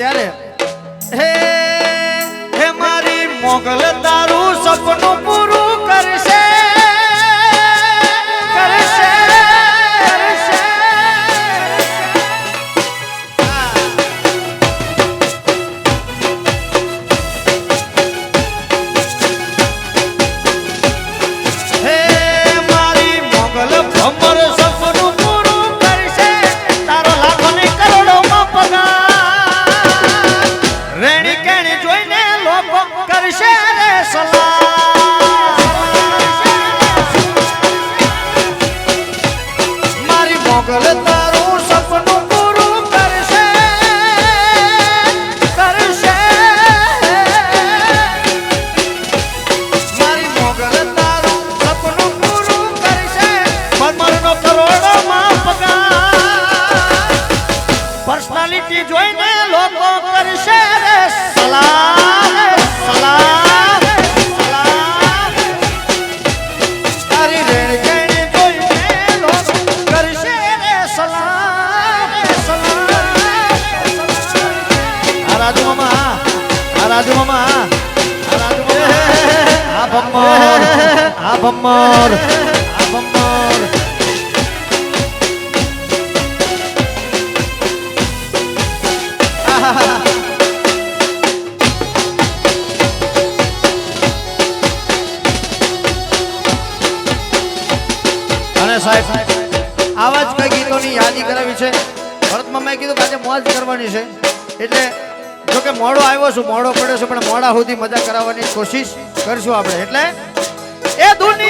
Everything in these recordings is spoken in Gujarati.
ત્યારે હે હે મારી મોગલ તારું સપનું આ ભમ્મર આ અને સાહેબ, આવા જ કઈ ગીતોની યાદી કરાવી છે? ભરતમાં મેં કીધું કે આજે મોજ કરવાની છે. એટલે જો કે મોડો આવ્યો છું, મોડો પડ્યો છે, પણ મોડા સુધી મજા કરાવવાની કોશિશ કરશું આપણે. એટલે એ દુનિયા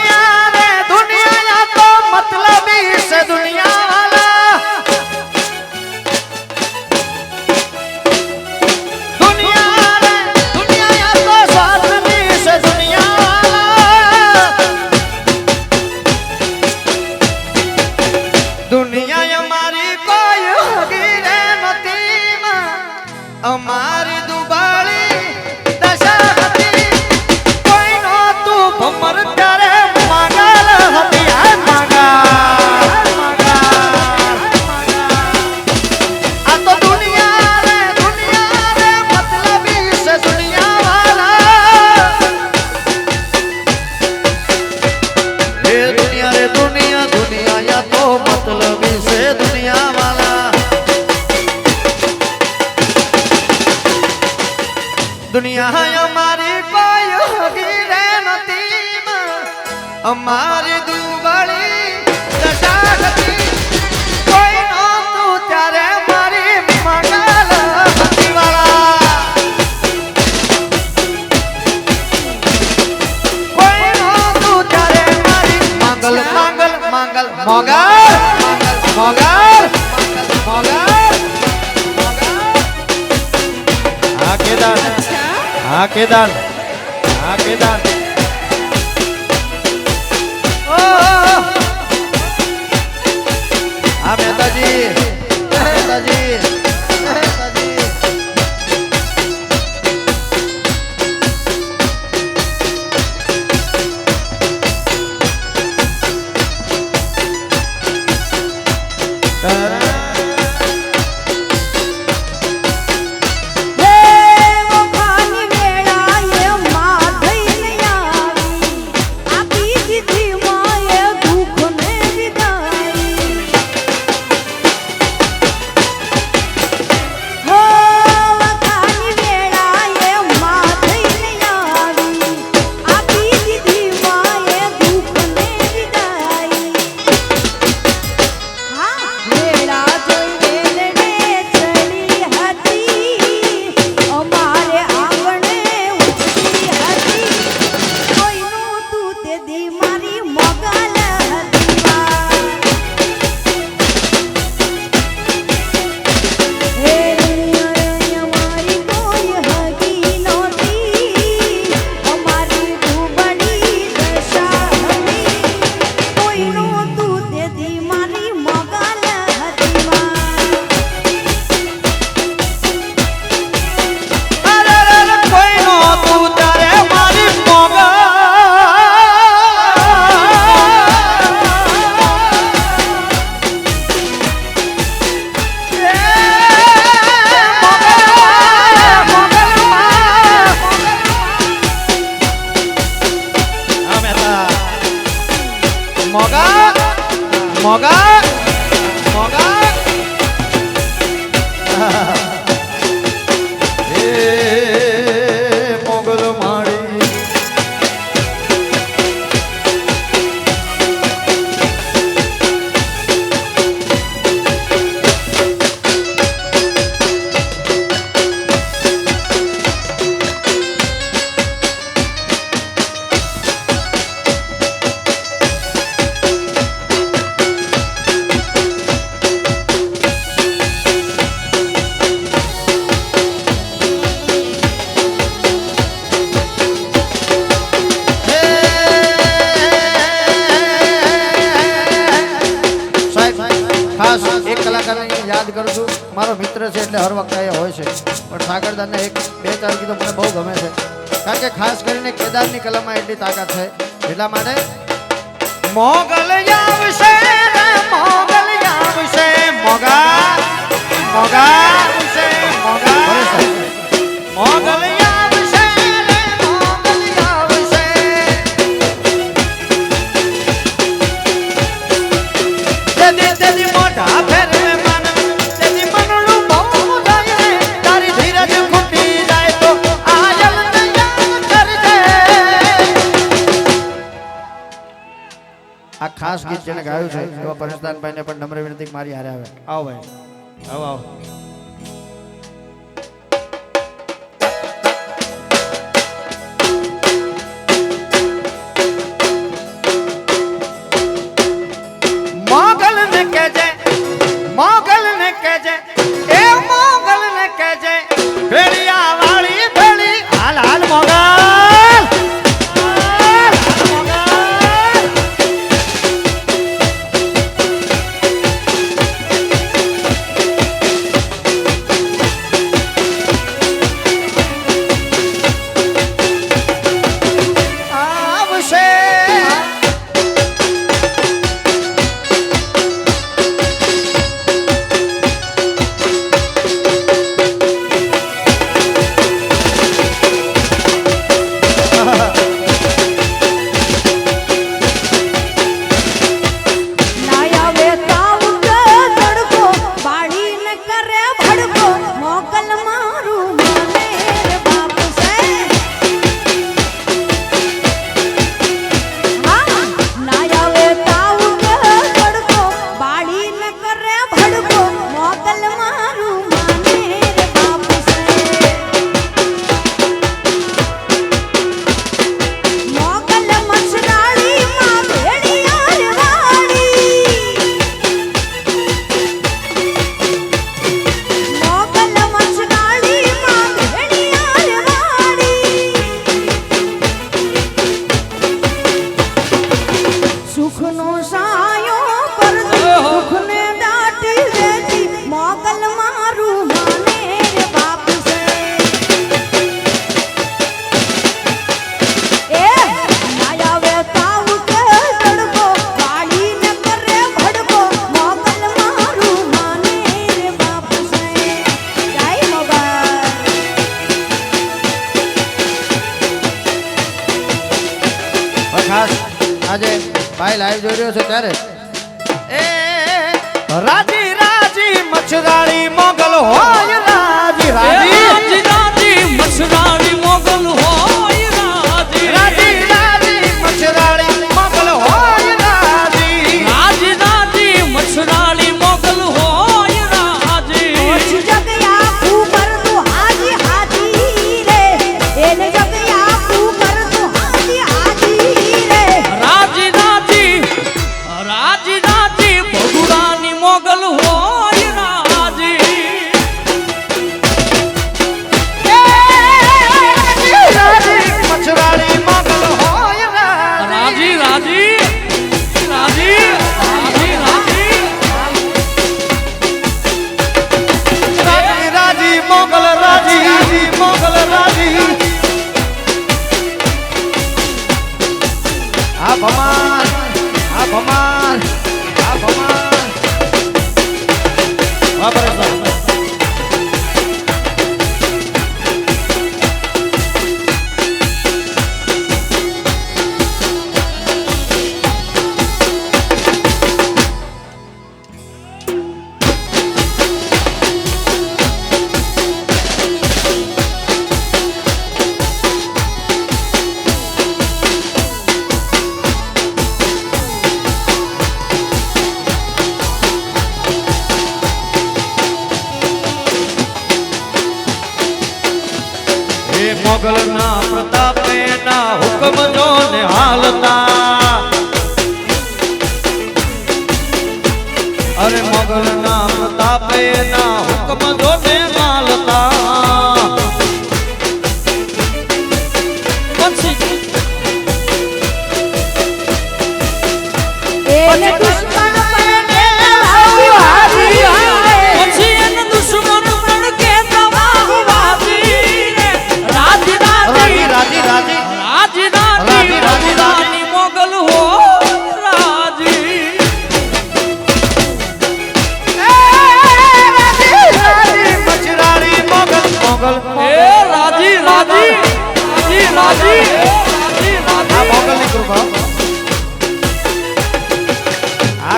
દુનિયા અમારી કોઈ હગી રે નથી માં. અમારી દુબળી દશા હતી કોઈ નહોતું ત્યારે મારી મંગલ હતી વાળા કોઈ નહોતું ત્યારે મારી મંગલ મંગલ મંગલ મોગલ મોગલ મોગલ હા કેદાર. હા કેદાર. કરીને કેદારની કલામાં એટલી તાકાત છે. એટલા માટે મોગલ આવશે મોગલ આવશે મોગા મોગા. ગાયું છે. એવા પરસ્તાનભાઈને પણ નમ્ર વિનંતી મારી હારે આવે. આવો ભાઈ. આવો આવો. ભાઈ લાઈવ જોઈ રહ્યો છો ત્યારે? એ રાજી રાજી મચ્છરાળી મોગલ હોય રાજી રાજી. રાજી મચ્છરાળી અપમાન અપમાન અપમાન Yeah.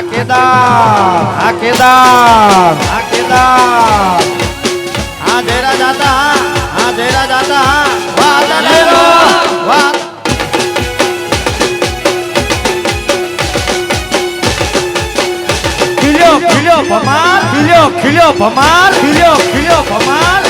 હાકેદાર આ કેદાર આ કેદાર આ જયરા જાતા હા. જયરા જાતા વાહ દાદા વાહ ખીલ્યો ખીલ્યો ભમાર ખીલ્યો ખીલ્યો ભમાર ખીલ્યો ખીલ્યો ભમાર.